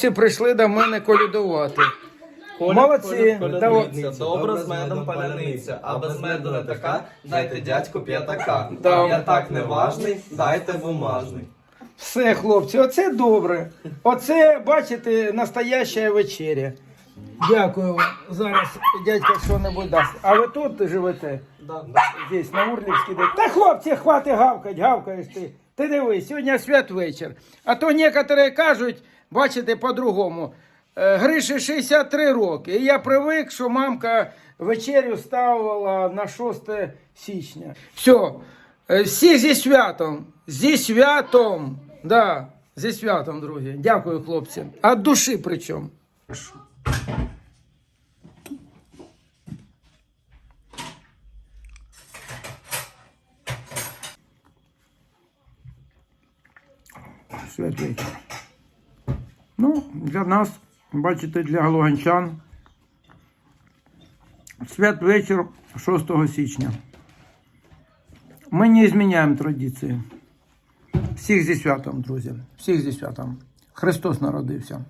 Всі прийшли до мене колядувати. Молодці. Це добре з медом паляниця, а без меду не така, дайте дядьку п'ятака. Да. Я так не важний, дайте бумажний. Все, хлопці, оце добре. Оце, бачите, настояща вечеря. Дякую вам. Зараз дядько що-небудь дасть. А ви тут живете? Да. Здесь, на Урлівській. Та хлопці, хвати гавкать, гавкаєш ти. Ти дивись, сьогодні святвечір. А то некоторі кажуть, бачите, по-другому. е, Гриші 63 роки. І я привик, що мамка вечерю ставила на 6 січня. Все. Всіх зі святом. Зі святом. Да, зі святом, друзі. Дякую, хлопці. А душі причому. Святвечір. Ну, для нас, бачите, для луганчан. Святвечір 6 січня. Ми не зміняємо традиції. Всіх зі святом, друзі. Всіх зі святом. Христос народився.